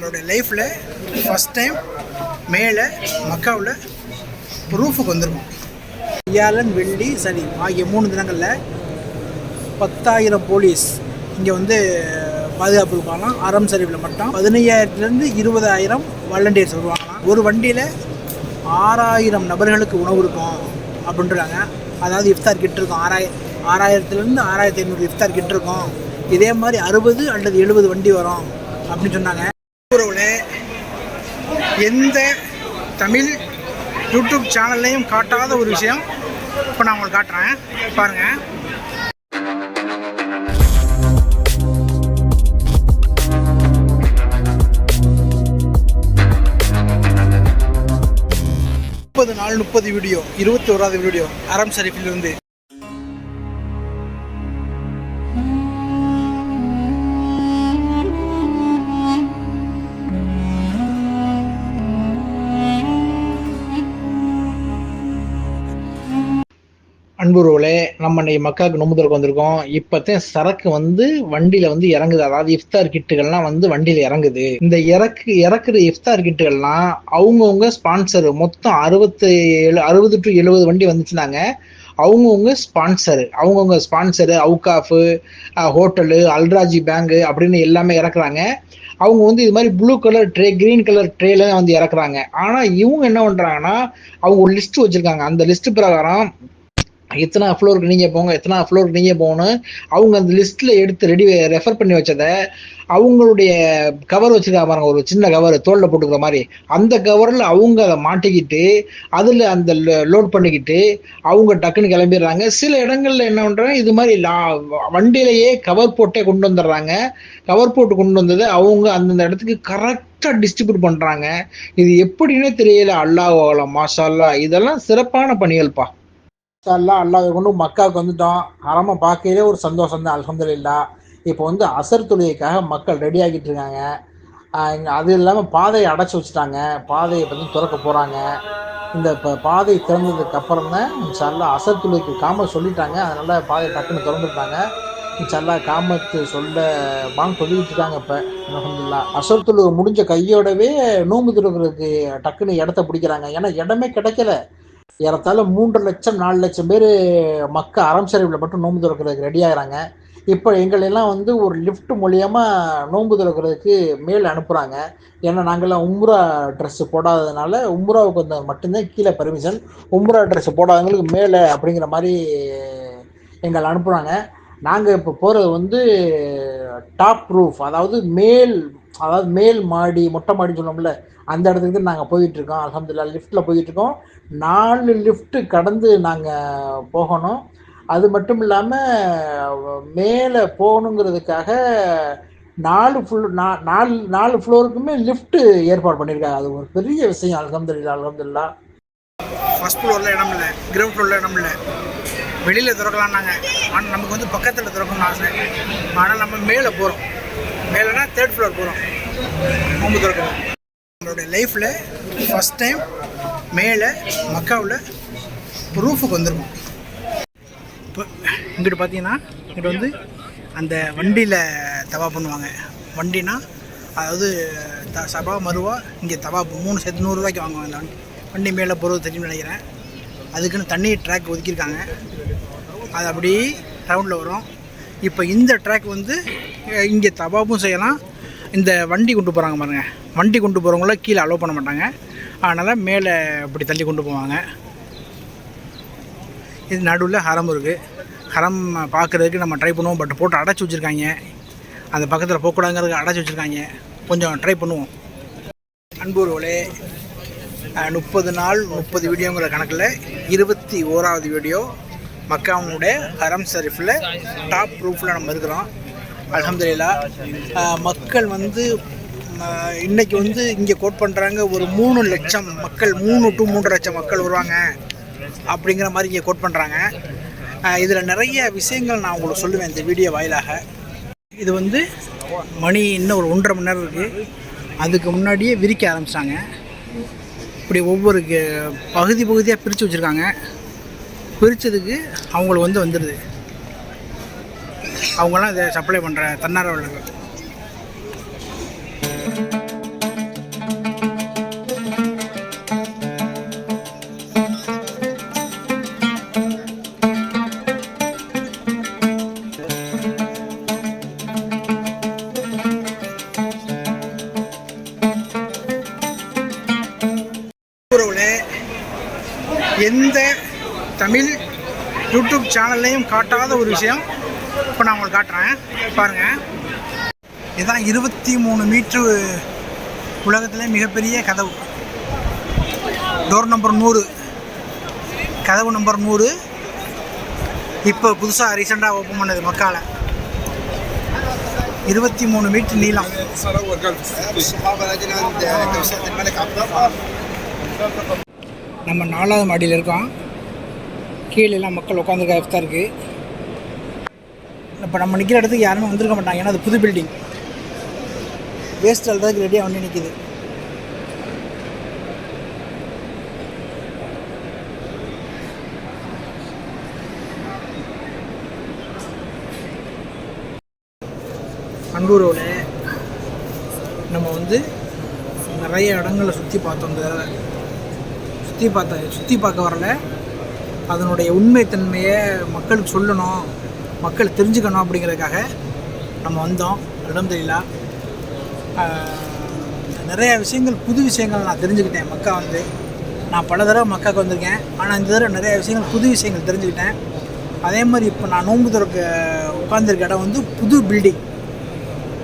நம்மளுடைய லைஃப்பில் first time மேலே மக்காவில் ப்ரூஃபுக்கு வந்திருக்கோம். வியாழன் வெள்ளி சனி ஆகிய மூணு தினங்களில் பத்தாயிரம் போலீஸ் இங்கே வந்து பாதுகாப்பு இருப்பாங்களாம். அறம் சரிவில் மட்டும் பதினையாயிரத்துலேருந்து இருபதாயிரம் வாலண்டியர்ஸ் வருவாங்களாம். ஒரு வண்டியில் ஆறாயிரம் நபர்களுக்கு உணவு இருக்கும் அப்படின்றாங்க. அதாவது இஃப்தார் கிட் இருக்கும். ஆறாய ஆறாயிரத்துலேருந்து ஆறாயிரத்தி ஐநூறு இஃப்தார் கிட் இருக்கும். இதே மாதிரி அறுபது அல்லது எழுபது வண்டி வரும் அப்படின்னு சொன்னாங்க. எந்த தமிழ் யூடியூப் சேனல்லையும் காட்டாத ஒரு விஷயம். இப்போ நான் உங்களுக்கு காட்டுறேன். பாருங்கள் முப்பது நாள் முப்பது வீடியோ இருபத்தி ஓராவது வீடியோ அறம் ஷரீஃபிலிருந்து அன்புறவுகளே நம்ம இன்னைக்கு மக்காவுக்கு நோம்புதலுக்கு வந்திருக்கோம். இப்போத்தையும் சரக்கு வந்து வண்டியில வந்து இறங்குது. அதாவது இஃப்தார் கிட்டுகள்லாம் வந்து வண்டியில இறங்குது. இந்த இறக்கு இறக்குற இஃப்தார் கிட்டுகள்லாம் அவங்கவுங்க ஸ்பான்சர் மொத்தம் அறுபத்தி ஏழு அறுபது டு எழுபது வண்டி வந்துச்சுனாங்க. அவங்கவுங்க ஸ்பான்சரு அவங்கவுங்க ஸ்பான்சரு அவுகாஃபு ஹோட்டலு அல்ராஜி பேங்கு அப்படின்னு எல்லாமே இறக்குறாங்க. அவங்க வந்து இது மாதிரி blue colour tray green colour ட்ரேல வந்து இறக்குறாங்க. ஆனால் இவங்க என்ன பண்ணுறாங்கன்னா அவங்க ஒரு லிஸ்ட் வச்சுருக்காங்க. அந்த லிஸ்ட் பிரகாரம் எத்தனை ஃப்ளோருக்கு நீங்கள் போங்க எத்தனை ஃப்ளோருக்கு நீங்கள் போகணும். அவங்க அந்த லிஸ்ட்டில் எடுத்து ரெடி ரெஃபர் பண்ணி வச்சதை அவங்களுடைய கவர் வச்சுருக்கா பாருங்க ஒரு சின்ன கவர் தோளில் போட்டுக்கிற மாதிரி. அந்த கவரில் அவங்க அதை மாட்டிக்கிட்டு அதில் அந்த லோட் பண்ணிக்கிட்டு அவங்க டக்குன்னு கிளம்பிடுறாங்க. சில இடங்களில் என்ன பண்ணுறாங்க இது மாதிரி லா வண்டியிலேயே கவர் போட்டே கொண்டு வந்துடுறாங்க. கவர் போட்டு கொண்டு வந்ததை அவங்க அந்தந்த இடத்துக்கு கரெக்டாக டிஸ்ட்ரிபியூட் பண்ணுறாங்க இது எப்படின்னே தெரியல. அல்லாஹ் மாஷா இதெல்லாம் சிறப்பான பணிகள்ப்பா. எல்லாம் அல்லாத கொண்டு மக்காவுக்கு வந்துட்டோம் அறமா பார்க்கையிலே ஒரு சந்தோஷம் தான் அலமதுல்லா இப்போ வந்து அசர் தொழுகைக்காக மக்கள் ரெடி ஆகிட்டு இருக்காங்க. அது இல்லாமல் பாதையை அடைச்சி வச்சுட்டாங்க. பாதையை பற்றி திறக்க போகிறாங்க இந்த இப்போ பாதை திறந்ததுக்கு அப்புறம் தான் சல்லா அசர் தொழுகைக்கு காம சொல்லிட்டாங்க. அதனால் பாதையை டக்குன்னு திறந்துட்டாங்க. சல்லா காமத்து சொல்ல பாங்க சொல்லிக்கிட்டு இருக்காங்க இப்போ அலமதுல்லா அசர் தொழுகை முடிஞ்ச கையோடவே நோம்பு திறக்கிறதுக்கு டக்குன்னு இடத்த பிடிக்கிறாங்க. ஏன்னா இடமே கிடைக்கல. ஏறத்தாழ மூன்று லட்சம் நாலு லட்சம் பேர் மக்கள் அறம் சரிவில் மட்டும் நோன்பு திறக்கிறதுக்கு ரெடி ஆகிறாங்க இப்போ எங்களெல்லாம் வந்து ஒரு லிஃப்ட் மூலியமாக நோன்பு திறக்கிறதுக்கு மேல் அனுப்புகிறாங்க ஏன்னா நாங்கள்லாம் உம்ரா ட்ரெஸ்ஸு போடாததுனால உம்ராவுக்கு வந்து மட்டும்தான் கீழே பர்மிஷன் உம்ரா ட்ரெஸ் போடாதவங்களுக்கு மேலே அப்படிங்கிற மாதிரி எங்களை அனுப்புகிறாங்க நாங்கள் இப்போ போகிறது வந்து டாப் ரூஃப் அதாவது மேல் அதாவது மேல் மாடி மொட்டை மாடின்னு சொல்லோம்ல அந்த இடத்துக்கு நாங்கள் போயிட்டுருக்கோம். அலமதுல்லா லிஃப்ட்டில் போயிட்டுருக்கோம். நாலு லிஃப்ட்டு கடந்து நாங்கள் போகணும். அது மட்டும் இல்லாமல் மேலே போகணுங்கிறதுக்காக நாலு ஃபுல் நாலு நாலு ஃப்ளோருக்குமே லிஃப்ட்டு ஏற்பாடு பண்ணியிருக்காங்க. அது ஒரு பெரிய விஷயம். அலமதுல்லா அலமதுல்லா ஃபஸ்ட் ஃப்ளோரில் இடம் இல்லை. கிரவுண்ட் ஃப்ளோரில் இடம் இல்லை. வெளியில் திறக்கலாம் நாங்கள் ஆனால் நமக்கு வந்து பக்கத்தில் திறக்கணும்னு ஆசை. ஆனால் நம்ம மேலே போகிறோம் மேலேனா தேர்ட் ஃப்ளோர் போகிறோம் ரொம்ப திறக்கணும். நம்மளுடைய லைஃப்பில் ஃபஸ்ட் டைம் மேலே மக்காவில் ப்ரூஃபுக்கு வந்திருக்கோம். இப்போ இங்கிட்டு பார்த்தீங்கன்னா இங்கிட்டு வந்து அந்த வண்டியில் தவா பண்ணுவாங்க. வண்டினா அதாவது த சபா மருவா இங்கே தவா மூணு சேர்த்து நூறுரூவாய்க்கு வாங்குவாங்க அந்த வண்டி. வண்டி மேலே போகிறது தெரியும்னு நினைக்கிறேன். அதுக்குன்னு தண்ணி ட்ராக் ஒதுக்கியிருக்காங்க. அது அப்படி ரவுண்டில் வரும். இப்போ இந்த ட்ராக் வந்து இங்கே தபாப்பும் செய்யலாம் இந்த வண்டி கொண்டு போகிறாங்க பாருங்க. வண்டி கொண்டு போகிறவங்கள கீழே அலோவ் பண்ண மாட்டாங்க. அதனால் மேலே இப்படி தள்ளி கொண்டு போவாங்க. இது நடுவில் ஹரம் இருக்குது ஹரம் பார்க்குறதுக்கு நம்ம ட்ரை பண்ணுவோம். பட் போட்டு அடைச்சி வச்சுருக்காங்க. அந்த பக்கத்தில் போகக்கூடாங்கிறதுக்கு அடைச்சி வச்சுருக்காங்க. கொஞ்சம் ட்ரை பண்ணுவோம். அன்பூர்களே முப்பது நாள் முப்பது வீடியோங்கிற கணக்கில் இருபத்தி ஓராவது வீடியோ. மக்காவுடைய ஹரம் ஷரீஃபில் டாப் ப்ரூஃபில் நம்ம இருக்கிறோம். அலமதுல்லா மக்கள் வந்து இன்னைக்கு வந்து இங்கே கோட் பண்ணுறாங்க ஒரு மூணு லட்சம் மக்கள் மூணு டு மூன்று லட்சம் மக்கள் வருவாங்க அப்படிங்கிற மாதிரி இங்கே கோட் பண்ணுறாங்க இதில் நிறைய விஷயங்கள் நான் உங்களுக்கு சொல்லுவேன் இந்த வீடியோ வாயிலாக. இது வந்து மணி இன்னும் ஒரு ஒன்றரை மணி நேரம் இருக்குது அதுக்கு முன்னாடியே விரிக்க ஆரம்பிச்சிட்டாங்க இப்படி ஒவ்வொரு க- பகுதி பகுதியாக பிரித்து வச்சுருக்காங்க. பிரித்ததுக்கு அவங்களுக்கு வந்து வந்துடுது அவங்களாம் இதை சப்ளை பண்ணுற தன்னார்வலர்கள் எந்த தமிழ் யூடியூப் சேனல்லையும் காட்டாத ஒரு விஷயம். இப்போ நான் உங்களுக்கு காட்டுறேன். பாருங்கள் இதுதான் இருபத்தி மூணு மீட்ரு உலகத்திலே மிகப்பெரிய கதவு. டோர் நம்பர் நூறு. கதவு நம்பர் நூறு. இப்போ புதுசாக ரீசெண்டாக ஓப்பன் பண்ணது மக்கால. இருபத்தி மூணு மீட்டர் நீளம். நம்ம நாலாவது மாடியில் இருக்கோம். கீழே எல்லாம் மக்கள் உட்காந்துருக்க தான் இருக்குது இப்போ நம்ம நிற்கிற இடத்துக்கு யாருமே வந்திருக்க மாட்டாங்க. ஏன்னா அது புது பில்டிங் வேஸ்ட் அழுறதுக்கு ரெடியாக வந்து நிற்கிது அன்பூரோட நம்ம வந்து நிறைய இடங்களை சுற்றி பார்த்தோம் இந்த சுற்றி பார்த்த சுற்றி பார்க்க வரல. அதனுடைய உண்மைத்தன்மையை மக்களுக்கு சொல்லணும். மக்கள் தெரிஞ்சுக்கணும் அப்படிங்கிறதுக்காக நம்ம வந்தோம். அலமதுல்லா நிறைய விஷயங்கள் புது விஷயங்கள் நான் தெரிஞ்சுக்கிட்டேன். மக்கா வந்து நான் பல தடவை மக்காவுக்கு வந்திருக்கேன். ஆனால் இந்த தடவை நிறைய விஷயங்கள் புது விஷயங்கள் தெரிஞ்சுக்கிட்டேன். அதே மாதிரி இப்போ நான் நோம்பு துறக்க உட்காந்துருக்க இடம் வந்து புது பில்டிங்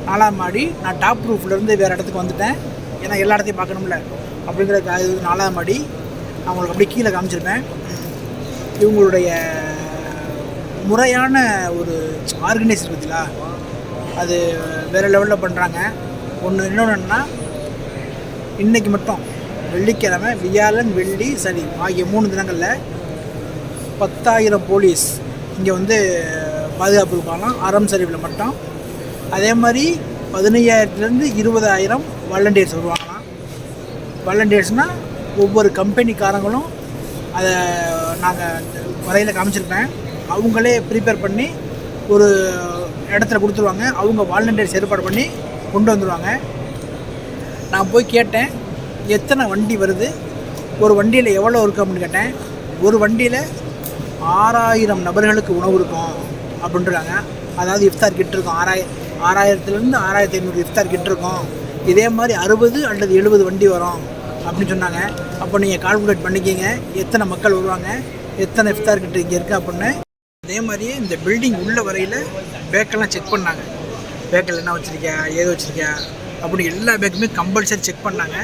நாலாம் மாடி நான் டாப் ரூஃப்லேருந்து வேறு இடத்துக்கு வந்துட்டேன். ஏன்னா எல்லா இடத்தையும் பார்க்கணும்ல. அப்படிங்கிறதுக்காக இது நாலாம் மாடி. நான் உங்களுக்கு அப்படியே கீழே காமிச்சிருப்பேன். இவங்களுடைய முறையான ஒரு ஆர்கனைஸ் பற்றிலா அது வேறு லெவலில் பண்ணுறாங்க ஒன்று இன்னொன்றுன்னா இன்றைக்கி மட்டும் வெள்ளிக்கிழமை வியாழன் வெள்ளி சனி ஆகிய மூணு தினங்களில் பத்தாயிரம் போலீஸ் இங்கே வந்து பாதுகாப்பு இருப்பாங்களாம் அறம் சரிவில் மட்டும். அதே மாதிரி பதினையாயிரத்துலேருந்து இருபதாயிரம் வாலண்டியர்ஸ் வருவாங்களாம் வாலண்டியர்ஸ்னால் ஒவ்வொரு கம்பெனிக்காரங்களும் அதை நாங்கள் வரையில் காமிச்சிருப்பேன் அவங்களே ப்ரிப்பேர் பண்ணி ஒரு இடத்துல கொடுத்துருவாங்க. அவங்க வாலண்டியர்ஸ் ஏற்பாடு பண்ணி கொண்டு வந்துடுவாங்க நான் போய் கேட்டேன் எத்தனை வண்டி வருது? ஒரு வண்டியில் எவ்வளோ இருக்கு அப்படின்னு கேட்டேன். ஒரு வண்டியில் ஆறாயிரம் நபர்களுக்கு உணவு இருக்கும் அப்படின்றாங்க. அதாவது இஃப்தார் கிட் இருக்கும். ஆறாய ஆறாயிரத்துலேருந்து ஆறாயிரத்தி ஐநூறு இஃப்தார் கிட் இருக்கும். இதே மாதிரி அறுபது அல்லது எழுபது வண்டி வரும் அப்படின்னு சொன்னாங்க. அப்போ நீங்கள் கால்குலேட் பண்ணிக்கிங்க. எத்தனை மக்கள் வருவாங்க? எத்தனை இஃப்தார் கிட்ட இங்கே இருக்குது அப்படின்னு அதே மாதிரியே இந்த பில்டிங் உள்ள வரையில் பேக்கெல்லாம் செக் பண்ணாங்க. பேக்கில் என்ன வச்சுருக்கியா ஏது வச்சுருக்கியா அப்படி எல்லா பேக்குமே கம்பல்சரி செக் பண்ணாங்க.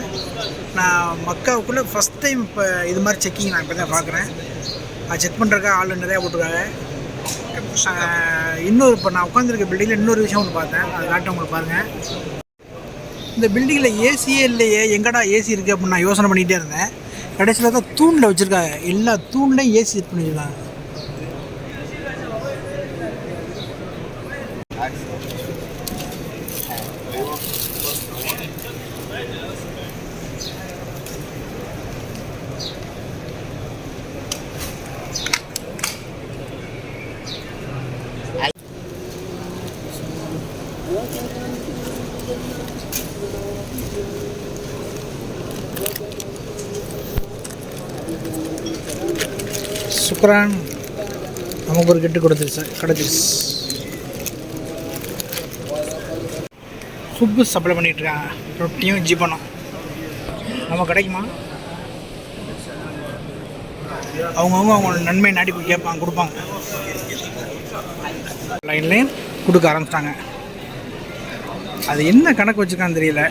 நான் மக்காவுக்குள்ளே ஃபஸ்ட் டைம் இப்போ இது மாதிரி செக்கிங் நான் இப்போ தான் பார்க்குறேன் அது செக் பண்ணுறக்கா ஆள் நிறையா போட்டிருக்காங்க. இன்னொரு இப்போ நான் உட்காந்துருக்க பில்டிங்கில் இன்னொரு விஷயம் ஒன்று பார்த்தேன். அதை காட்ட உங்களுக்கு பாருங்கள் இந்த பில்டிங்கில் ஏசியே இல்லையே எங்கடா ஏசி இருக்குது அப்படின்னு நான் யோசனை பண்ணிகிட்டே இருந்தேன். கடைசியில் தான் தூணில் வச்சுருக்காங்க. எல்லா தூண்லையும் ஏசி செட் பண்ணியிருக்காங்க சுக்ரான் நமக்கு ஒரு கெட்டு கொடுத்துருச்சு கிடச்சிருச்சு ஃபுட்டு சப்ளை பண்ணிட்டு இருக்காங்க ரொட்டியும் ஜிபனும் நம்ம கிடைக்குமா? அவங்கவுங்க அவங்க நன்மை நாடி போய் கேட்பாங்க கொடுப்பாங்க. லைன்லேயும் கொடுக்க ஆரம்பிச்சிட்டாங்க. அது என்ன கணக்கு வச்சுருக்கான்னு தெரியல.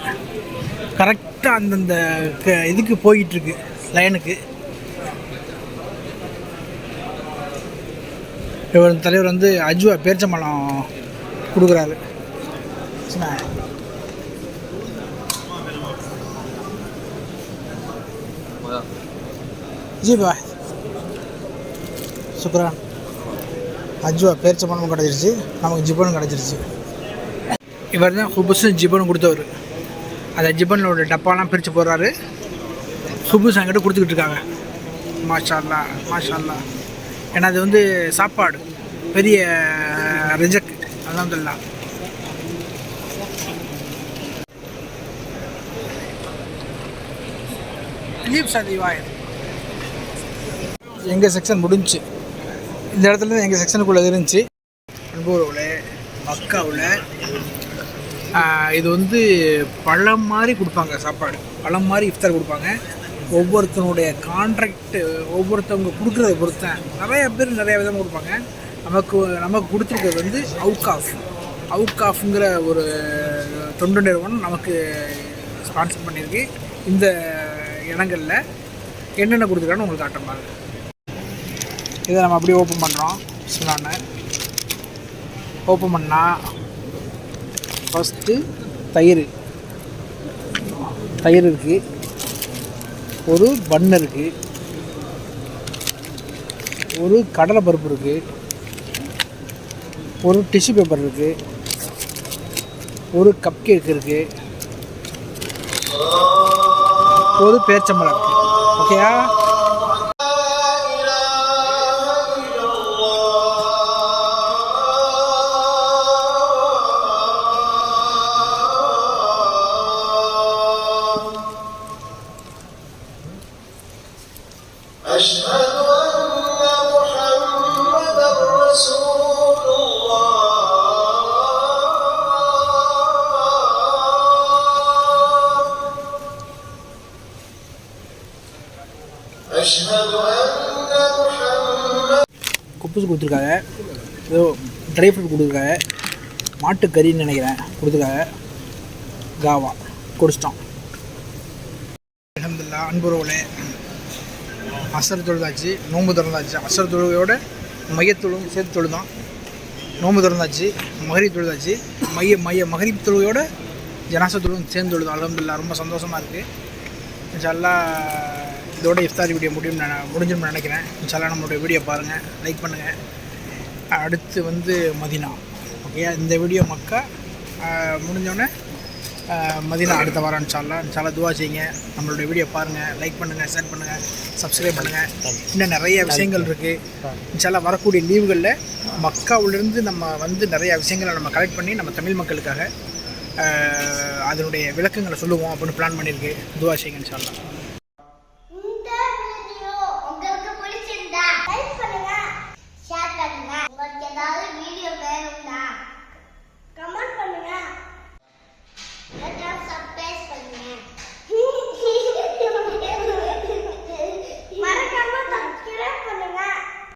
கரெக்டாக அந்தந்த க- இதுக்கு போயிட்டுருக்கு லைனுக்கு இவர் தலைவர் வந்து அஜுவா பேரிச்சம்பழம் கொடுக்குறாரு. சும்மா. ஜி பா சுக்ரான் அஜுவா பேரிச்சம்பழமும் கிடச்சிருச்சு. நமக்கு ஜிபனும் கிடச்சிருச்சு. இவர் தான் ஹுபுஸும் ஜிபனும் கொடுத்தவர். அந்த ஜிபனோட டப்பாலாம் பிரித்து போடுறாரு. ஹுபுஸ் அங்கிட்ட கொடுத்துக்கிட்டு இருக்காங்க. மாஷால்லா மாஷால்லா. ஏன்னா அது வந்து சாப்பாடு. பெரிய ரிஜெக்ட் அலமதுல்லா அஜீப் சாதி வாயர் எங்கள் செக்ஷன் முடிஞ்சுச்சு இந்த இடத்துல தான் எங்கள் செக்ஷனுக்குள்ளே இருந்துச்சு. அன்பூரில் மக்காவில் இது வந்து பழம் மாதிரி கொடுப்பாங்க சாப்பாடு. பழம் மாதிரி இஃப்தார் கொடுப்பாங்க. ஒவ்வொருத்தனுடைய கான்ட்ராக்ட் ஒவ்வொருத்தவங்க கொடுக்குறத பொறுத்தேன் நிறைய பேர் நிறைய விதமாக கொடுப்பாங்க. நமக்கு நமக்கு கொடுத்துருக்கிறது வந்து அவுகாஃப். அவுகாஃப்ங்கிற ஒரு தொண்டு நிறுவனம் நமக்கு ஸ்பான்சர் பண்ணியிருக்கு. இந்த இடங்களில் என்னென்ன கொடுத்துருக்கான்னு உங்களுக்கு காட்டுறேன் பாருங்க. இதை நம்ம அப்படியே ஓப்பன் பண்ணுறோம் சொன்னான்னு ஓப்பன் பண்ணால் ஃபஸ்ட்டு தயிர். தயிர் இருக்குது ஒரு பன் இருக்குது ஒரு கடலை பருப்பு இருக்குது ஒரு டிஷ்யூ பேப்பர் இருக்குது ஒரு கப் கேக் இருக்குது ஒரு பேச்சம்பழம் இருக்குது ஓகேயா கொடுத்துருக்காங்க. ஏதோ ட்ரை ஃப்ரூட் கொடுத்துருக்காங்க. மாட்டுக்கறின்னு நினைக்கிறேன். கொடுத்துருக்காங்க. காவா. குடிச்சிட்டோம் அலமதுல்லா அன்புறவுலே அசர் தொழுதாச்சு நோன்பு திறந்தாச்சு. அசர் தொழுகையோட மையத்தொழும் சேர்த்து தொழுதான். நோன்பு திறந்தாச்சு மகரி தொழுதாச்சு. மைய மைய மகரிப் தொழுகையோட ஜனாச தொழுவும் சேர்ந்து தொழுதோம் அலமதுல்லா ரொம்ப சந்தோஷமாக இருக்குது இன்ஷால்லா இதோட இஃப்தாரி வீடியோ முடியும் நான் முடிஞ்சுன்னு நினைக்கிறேன். இன்ஷால்லா நம்மளுடைய வீடியோ பாருங்கள் லைக் பண்ணுங்கள் அடுத்து வந்து மதினா ஓகே இந்த வீடியோ மக்கா முடிஞ்சோடனே மதினா அடுத்த வாரம் இன்ஷால்லா இன்ஷால்லா துவா செய்யுங்க. நம்மளுடைய வீடியோ பாருங்கள் லைக் பண்ணுங்கள் ஷேர் பண்ணுங்கள் சப்ஸ்கிரைப் பண்ணுங்கள் இன்னும் நிறைய விஷயங்கள் இருக்குது இன்ஷால்லா வரக்கூடிய லீவுகளில் மக்காவிலிருந்து நம்ம வந்து நிறைய விஷயங்களை நம்ம கலெக்ட் பண்ணி நம்ம தமிழ் மக்களுக்காக அதனுடைய விளக்கங்களை சொல்லுவோம் அப்படின்னு பிளான் பண்ணியிருக்கு. துவா செய்யுங்க இன்ஷால்லா